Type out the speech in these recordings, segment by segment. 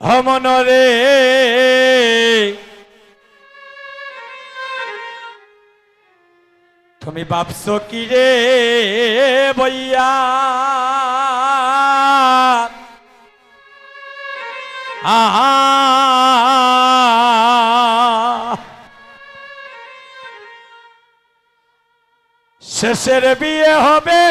হমনরে। তুমি ভাবছ কি রে বইয়া? আহা। শেষের বিয়ে হবে।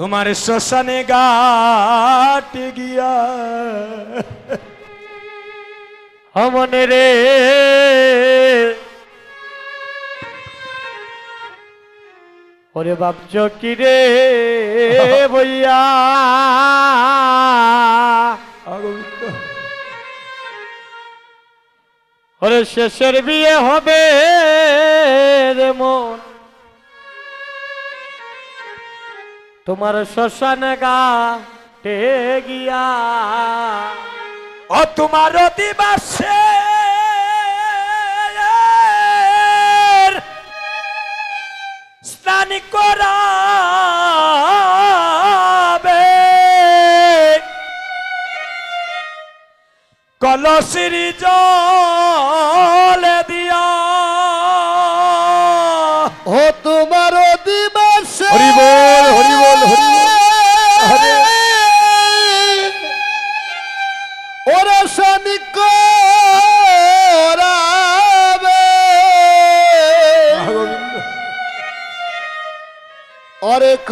তোমার শ্মশানে গাট গিয়া। অমনে রে। ওরে বাপচ কি রে বইয়া ওরে শেষের বিয়ে হবে রে মন। তোমার শ্মশান গা টে গিয়া। ও তোমার দিবাসে স্নান করাবে। কলসির জল দিয়া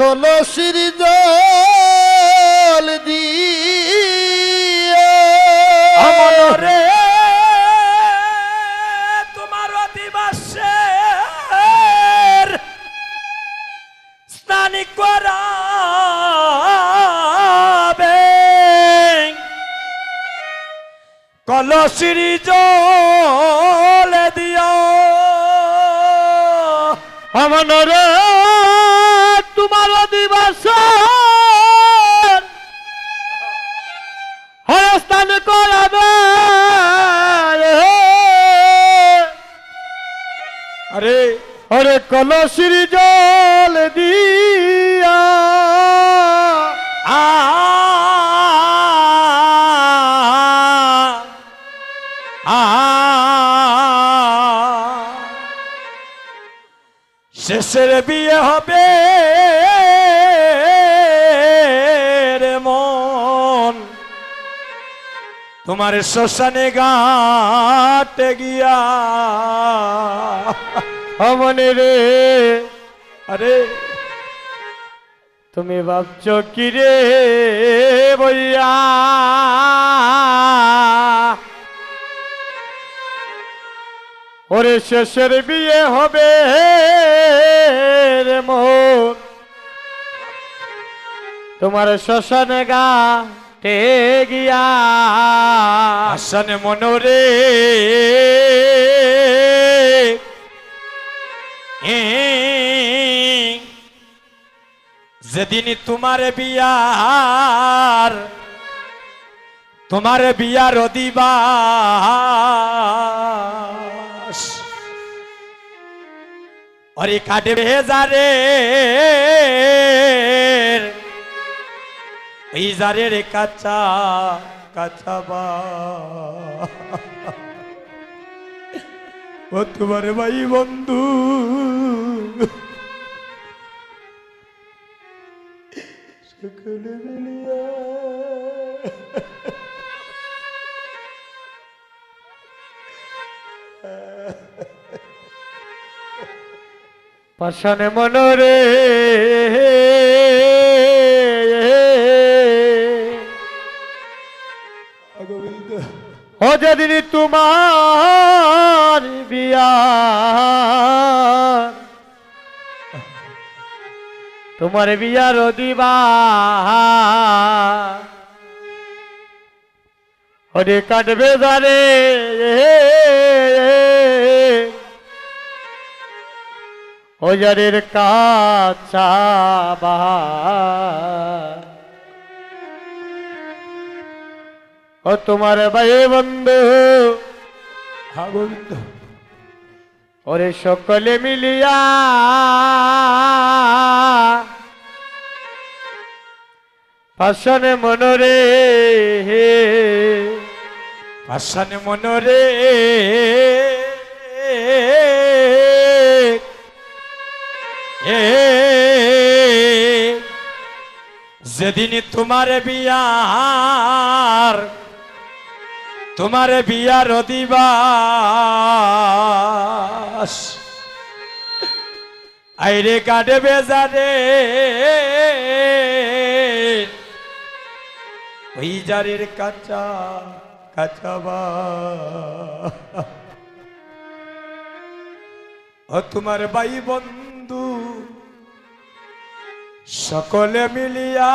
অরে কলসির জল দিয়া আ আ শেষের বিয়ে হবে মন তোমার শ্মশানে গাটে গিয়া অমনে রে। আরে। তুমি ভাবছ কি রে বইয়া? ওরে শেষের বিয়ে হবে রে মোর। তোমার শ্মশানে গা গিয়া আসনে মনোরে। যেদিন তোমার বিয়ার তোমার বিয়ার দিবাস অরে কাটে ভেজারে এই জারের কাঁচা কাঁচা বা ও তোমার ভাই বন্ধু। সকলে মিলিয়া। পাশানে মনরে। ও যেদিন তোমার তোমার বিয়ার দিবা। ওরে কাটবে জারে ওজারের বাহার। ও তোমার ভাই বন্ধু। ওরে সকলে মিলিয়া পাশানে মনরে পাশানে মনরে এ যেদিন তোমার বিয়ার তোমার বিয়ার দিবাস। আইরে কাটে বেজারে ওই জারের কাঁচা কাঁচাবা ও তোমার বাই বন্ধু, সকলে মিলিয়া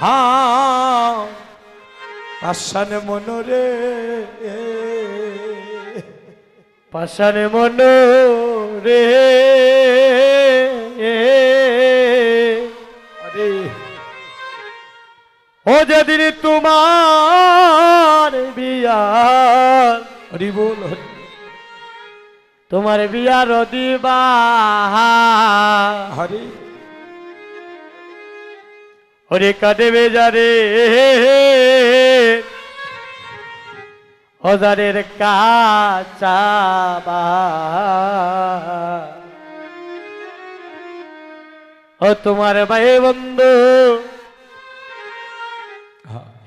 হ্যাঁ পাশানে মনরে। পাশানে মনরে। যেদিন তোমার বিয়ার, হরি বল তোমার বিয়ার দিবা, হরি। ওরে কাটে বেজারে হজারের কাচাবা ও তোমার ভাই বন্ধু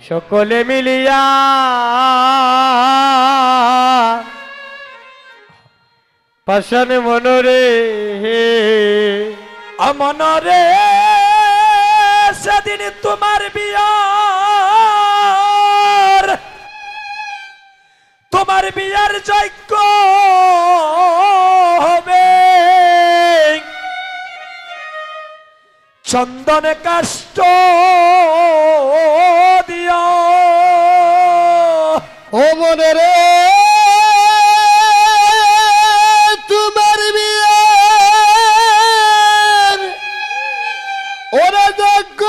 সকলে মিলিয়া পাশান মনরে আমনরে সেদিন তোমার বিয়ার। তোমার বিয়ার যজ্ঞ হবে। চন্দন কাষ্ট ও মনে রে তোমার বিয়ার ওরা যজ্ঞ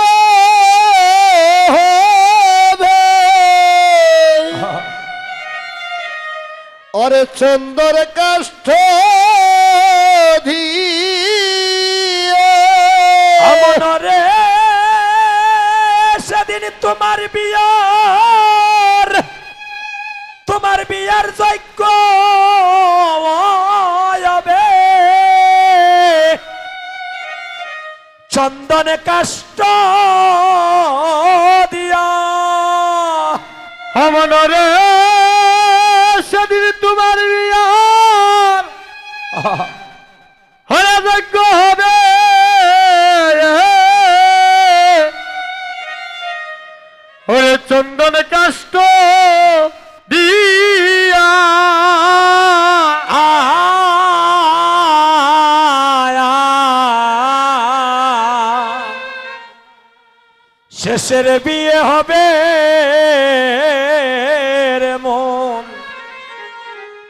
ওরে চন্দর কাষ্ঠ সেদিন তোমার বিয়ার বিয়ার যজ্ঞ হবে। কাষ্ট দিয়া মনরে শেষের বিয়ে হবে রে মন।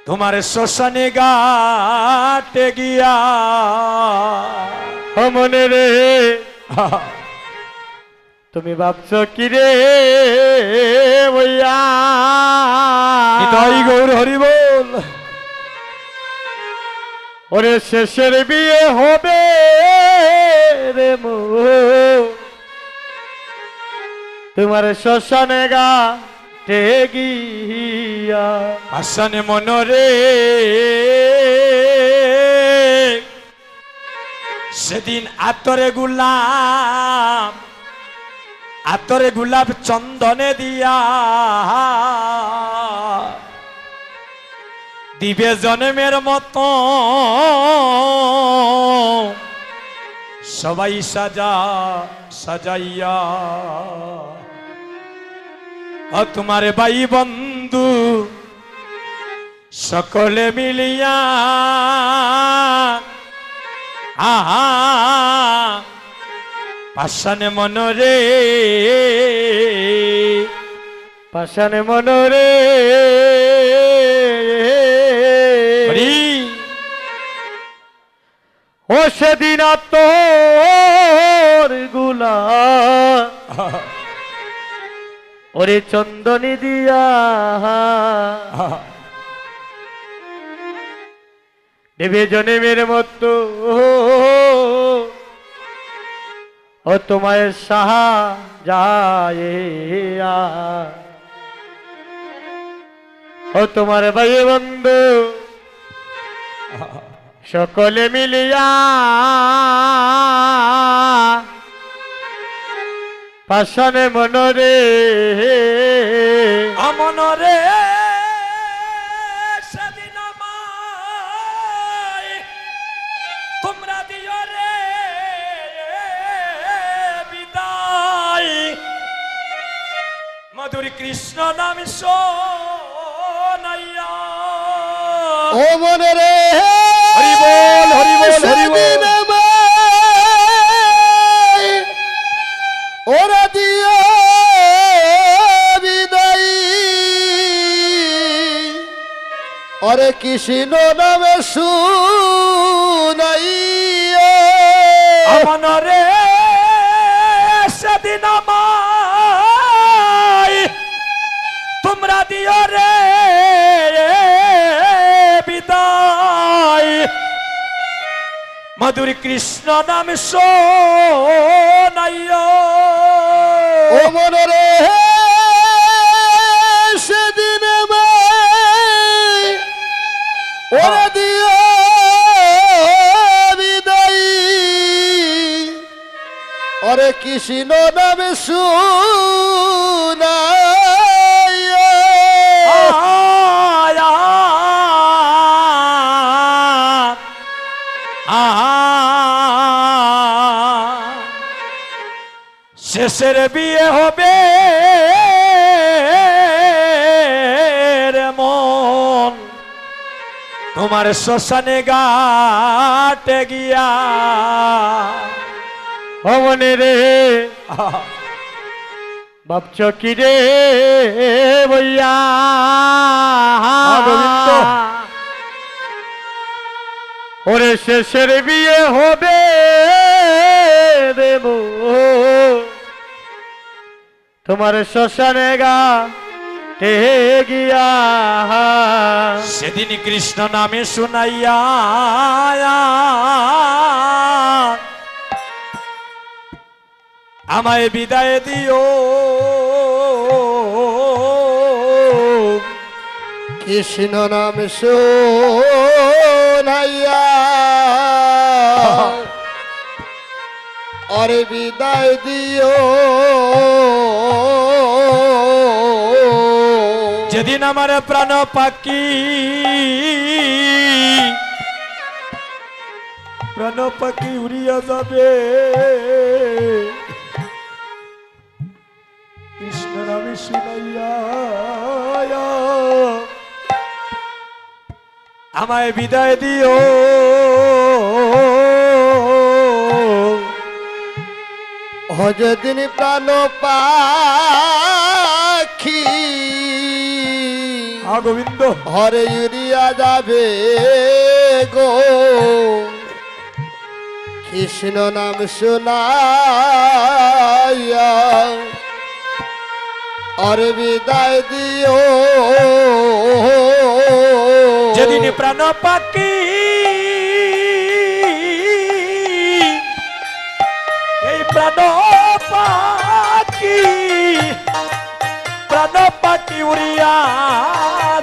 তোমার শ্মশানে গাটে গিয়া মনে রে তুমি ভাবছ কি রে বইয়া নিতাই গৌর হরি বল। ওরে শেষের বিয়ে হবে রে মো তোমার শ্মশানে গা গিয়া আসানে মনরে। সেদিন আতরে গুলাম আতরে গুলাব চন্দনে দিয়া। দিবে জন্মের মতো। সবাই সাজা সাজাইয়া। ও তোমার ভাই বন্ধু, সকলে মিলিয়া, আহা পাশানে মনরে পাশানে মনরে ও সেদিন তোরগুলা ওরে চন্দনী দিয়া। দেবে জনেমের মতো ও তোমায় সাহা যায় ও তোমার ভাই বন্ধু। সকলে মিলিয়া পাশানে মনরে। আমনরে সেদিন তোমরা দিও রে বিদায়। মধুর কৃষ্ণ নাম শোনাইয়া। ও মনে রে হরি বল, হরি বল, হরি বল। অরে কৃষ্ণ নামে আমনরে সেদিন আমায় তোমরা দিও রে বিদায়। মধুর কৃষ্ণ নাম শোনাইয়া। ও মনে রে কৃষ্ণ নামে আহা শেষের বিয়ে হবে মন। তোমার শ্মশানে গাটে গিয়া মনে রে। ভাবছ কি রে বইয়া? গোবিন্দ। ওরে শেষের বিয়ে হবে দেব তোমার শ্মশানে গা গিয়া সেদিন কৃষ্ণ নামে শুনাইয়া আমায় বিদায় দিও। কৃষ্ণ নাম অরে বিদায় দিও। যেদিন আমার প্রাণ পাখি প্রাণ পাখি উড়িয়া যাবে। শুনাইয়া আমায় বিদায় দিও। হজদিন প্রাণ পাখি আ গোবিন্দ। হরে ইউরিয়া যাবে গো। কৃষ্ণ নাম শোনাইয়া অরে বিদায় দিও যেদিন প্রাণ পাখি এই প্রাণ পাখি প্রাণ পাখি উড়িয়া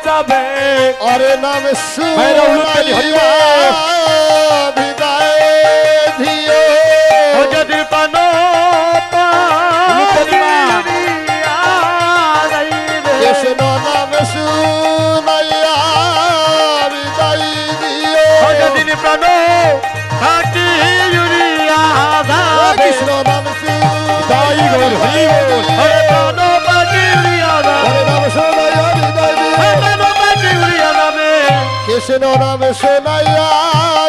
যাবে অরে নাম ভাইরা উলুধ্বনি, হরি বল। শুনাইয়া বিদায় দিও ও যদি পান কৃষ্ণ নাম শোনাইয়া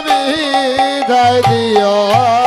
বিদায় দিও